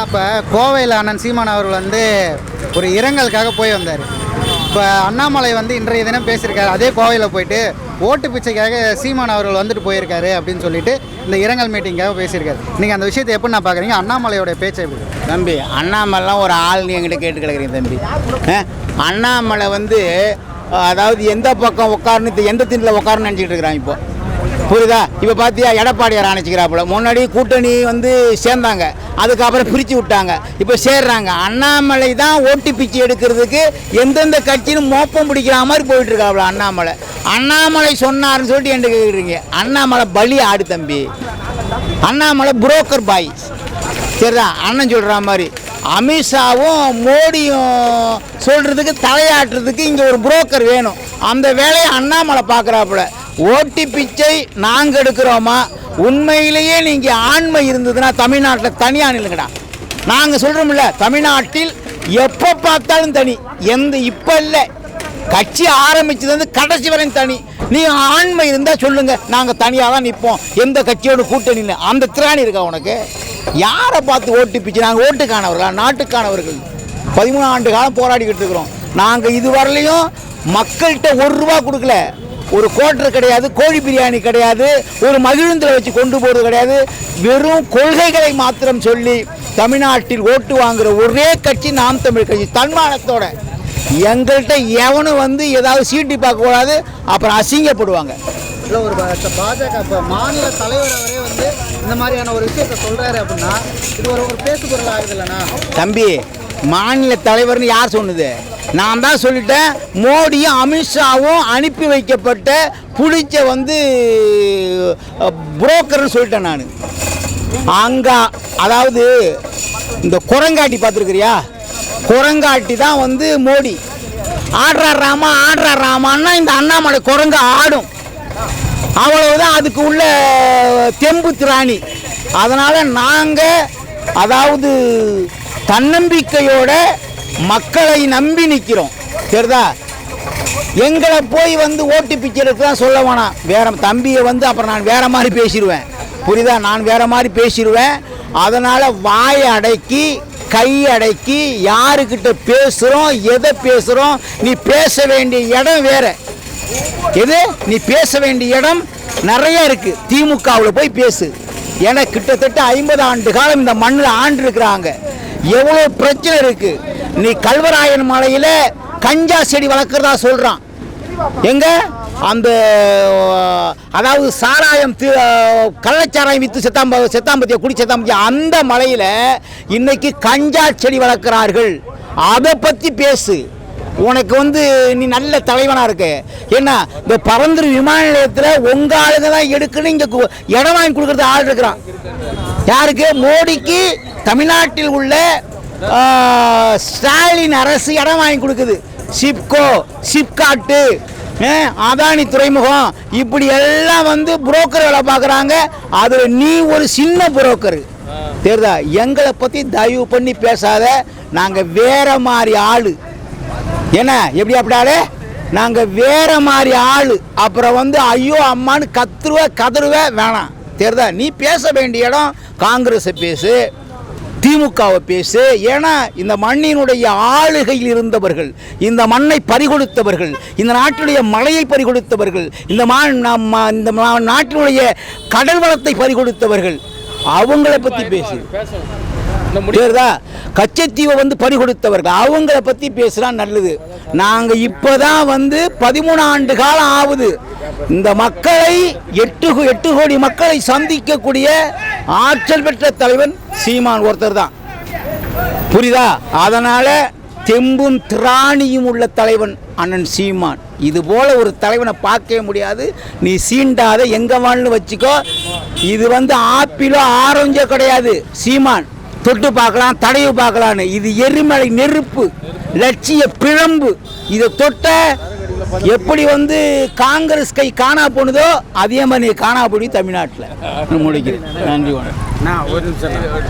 பார்த்தீங்கன்னா இப்போ கோவையில் அண்ணன் சீமான் அவர்கள் வந்து ஒரு இரங்கலுக்காக போய் வந்தார். இப்போ அண்ணாமலை வந்து இன்றைய தினம் பேசியிருக்காரு. அதே கோவையில் போயிட்டு ஓட்டு பிச்சைக்காக சீமான் அவர்கள் வந்துட்டு போயிருக்காரு அப்படின்னு சொல்லிட்டு இந்த இரங்கல் மீட்டிங்காக பேசியிருக்காரு. நீங்கள் அந்த விஷயத்தை எப்படி நான் பார்க்குறீங்க அண்ணாமலையோட பேச்சை எப்படி? தம்பி அண்ணாமலைலாம் ஒரு ஆள்னு எங்கிட்ட கேட்டு கிடக்குறீங்க தம்பி. அண்ணாமலை வந்து அதாவது எந்த பக்கம் உட்காருன்னு எந்த திண்டில் உட்காருன்னு நினச்சிக்கிட்டு இருக்கிறான் இப்போ? புரியுதா? இப்போ பார்த்தியா எடப்பாடியார் அணைச்சிக்கிறாப்புல. முன்னாடி கூட்டணி வந்து சேர்ந்தாங்க. அதுக்கப்புறம் பிரித்து விட்டாங்க. இப்போ சேர்றாங்க. அண்ணாமலை தான் ஓட்டு பிச்சு எடுக்கிறதுக்கு எந்தெந்த கட்சின்னு மோப்பம் பிடிக்கிற மாதிரி போயிட்டு இருக்காப்புல அண்ணாமலை. அண்ணாமலை சொன்னார்னு சொல்லிட்டு என்ன கேட்குறீங்க அண்ணாமலை பலி ஆடு தம்பி. அண்ணாமலை புரோக்கர் பாய் சரிதான் அண்ணன் சொல்கிற மாதிரி. அமித்ஷாவும் மோடியும் சொல்கிறதுக்கு தலையாட்டுறதுக்கு இங்கே ஒரு புரோக்கர் வேணும். அந்த வேலையை அண்ணாமலை பார்க்குறாப்புல. ஓட்டி பிச்சை நாங்கள் எடுக்கிறோமா? உண்மையிலேயே நீங்கள் ஆண்மை இருந்ததுன்னா தமிழ்நாட்டில் தனியாக நில்லுங்கடா. நாங்கள் சொல்கிறோம்ல தமிழ்நாட்டில் எப்போ பார்த்தாலும் தனி. எந்த இப்போ இல்லை. கட்சி ஆரம்பிச்சது வந்து கடைசி வரையும் தனி. நீ ஆண்மை இருந்தால் சொல்லுங்க. நாங்கள் தனியாக தான் நிற்போம் எந்த கட்சியோட கூட்டணி அந்த திராணி இருக்கா உனக்கு? யாரை பார்த்து ஓட்டு பிச்சு? நாங்கள் ஓட்டுக்கானவர்களா? நாட்டுக்கானவர்கள். பதிமூணு ஆண்டு காலம் போராடிக்கிட்டு இருக்கிறோம். நாங்கள் இது வரலையும் மக்கள்கிட்ட ஒரு ரூபா கொடுக்கல. ஒரு கோட்டர் கிடையாது கோழி பிரியாணி கிடையாது ஒரு மகிழுந்தில் வச்சு கொண்டு போகிறது கிடையாது. வெறும் கொள்கைகளை மாத்திரம் சொல்லி தமிழ்நாட்டில் ஓட்டு வாங்குற ஒரே கட்சி நாம் தமிழ் கட்சி தன்மானத்தோட. எங்கள்கிட்ட எவனும் வந்து ஏதாவது சீட்டி பார்க்கக்கூடாது அப்புறம் அசிங்கப்படுவாங்க. இல்லை ஒரு பாஜக இப்போ மாநில தலைவர் அவரே வந்து இந்த மாதிரியான ஒரு விஷயத்த சொல்கிறாரு அப்படின்னா இது ஒரு ஒரு பேசு பொருள் ஆகுது இல்லைண்ணா? தம்பி மாநில தலைவர்னு யார் சொன்னது? நான் தான் சொல்லிட்டேன் மோடியும் அமித்ஷாவும் அனுப்பி வைக்கப்பட்ட புடிச்ச வந்து புரோக்கர்னு சொல்லிட்டேன் நான். அங்கே அதாவது இந்த குரங்காட்டி பார்த்துருக்குறியா? குரங்காட்டி தான் வந்து மோடி. ஆடுறா ராமா ஆடுறா ராமான்னா இந்த அண்ணாமலை குரங்கு ஆடும். அவ்வளவுதான் அதுக்கு உள்ள தெம்பு திராணி. அதனால் நாங்கள் அதாவது தன்னம்பிக்கையோட மக்களை நம்பி நிற்கிறோம் சரிதா எங்களை போய் வந்து ஓட்டு பிச்சருக்கு தான் சொல்ல வேணாம். வேற தம்பியை வந்து அப்புறம் நான் வேற மாதிரி பேசிடுவேன். புரியுதா? நான் வேற மாதிரி பேசிடுவேன். அதனால் வாயை அடக்கி கை அடக்கி யாருக்கிட்ட பேசுகிறோம் எதை பேசுகிறோம் நீ பேச வேண்டிய இடம் வேற. எது? நீ பேச வேண்டிய இடம் நிறைய இருக்கு. திமுகவில் போய் பேசு. ஏன்னா கிட்டத்தட்ட ஐம்பது ஆண்டு காலம் இந்த மண்ணில் ஆண்டு இருக்கிறாங்க எவ்வளோ பிரச்சனை இருக்கு? நீ கல்வராயன் மலையில் கஞ்சா செடி வளர்க்குறதா சொல்கிறான் எங்க? அந்த அதாவது சாராயம் கள்ளச்சாராயம் வித்து செத்தாம்ப செத்தாம்பத்திய குடி செத்தாம்பத்திய அந்த மலையில் இன்னைக்கு கஞ்சா செடி வளர்க்கிறார்கள். அதை பற்றி பேசு. உனக்கு வந்து நீ நல்ல தலைவனா இருக்க. என்ன இந்த பரந்துரு விமான நிலையத்தில் உங்க ஆளுங்க தான் எடுக்கணும் இங்க கு- இடம் வாங்கி கொடுக்கறது ஆள் இருக்கிறான். யாருக்கு? மோடிக்கு தமிழ்நாட்டில் உள்ள ஸ்டாலின் அரசு இடம் வாங்கி கொடுக்குது. சிப்கோ சிப்காட்டு அதானி துறைமுகம் இப்படி எல்லாம் வந்து புரோக்கர் வேலை பார்க்குறாங்க. அதில் நீ ஒரு சின்ன புரோக்கர். தெரியுதா? எங்களை பற்றி தயவு பண்ணி பேசாத. நாங்கள் வேற மாதிரி ஆள். என்ன? எப்படி அப்படியாலே நாங்கள் வேற மாதிரி ஆள். அப்புறம் வந்து ஐயோ அம்மான்னு கத்துருவ கதறுவ வேணாம். தெரியுதா? நீ பேச வேண்டிய இடம் காங்கிரஸை பேசு. திமுகவை பேசு. ஏன்னா இந்த மண்ணினுடைய ஆளுகையில் இருந்தவர்கள் இந்த மண்ணை பறிகொடுத்தவர்கள் இந்த நாட்டினுடைய மலையை பறிகொடுத்தவர்கள் இந்த மா நம்ம இந்த நாட்டினுடைய கடல் வளத்தை பறிகொடுத்தவர்கள் அவங்கள பற்றி பேசு. புரியுதா கச்சத்தீவை வந்து பறிகொடுத்தவர்கள் அவங்கள பற்றி பேசுனா நல்லது. நாங்கள் இப்போதான் வந்து பதிமூணு ஆண்டு காலம் ஆகுது. இந்த மக்களை எட்டு கோ- எட்டு கோடி மக்களை சந்திக்கக்கூடிய ஆற்றல் பெற்ற தலைவன் சீமான் ஒருத்தர் தான். புரியுதா? அதனால தெம்பும் திராணியும் உள்ள தலைவன் அண்ணன் சீமான். இது போல ஒரு தலைவனை பார்க்கவே முடியாது. நீ சீண்டாத எங்க வாழ்னு வச்சுக்கோ. இது வந்து ஆப்பிளோ ஆரஞ்சோ கிடையாது. சீமான் தொட்டு பார்க்கலாம் தடையை பார்க்கலான்னு. இது எரிமலை நெருப்பு லட்சிய பிழம்பு. இதை தொட்ட எப்படி வந்து காங்கிரஸ் கை காணா போனதோ அதே மாதிரி காணா போடி தமிழ்நாட்டில். முடிக்கிறேன். நன்றி வணக்கம். நான் ஒரு நிமிஷம்.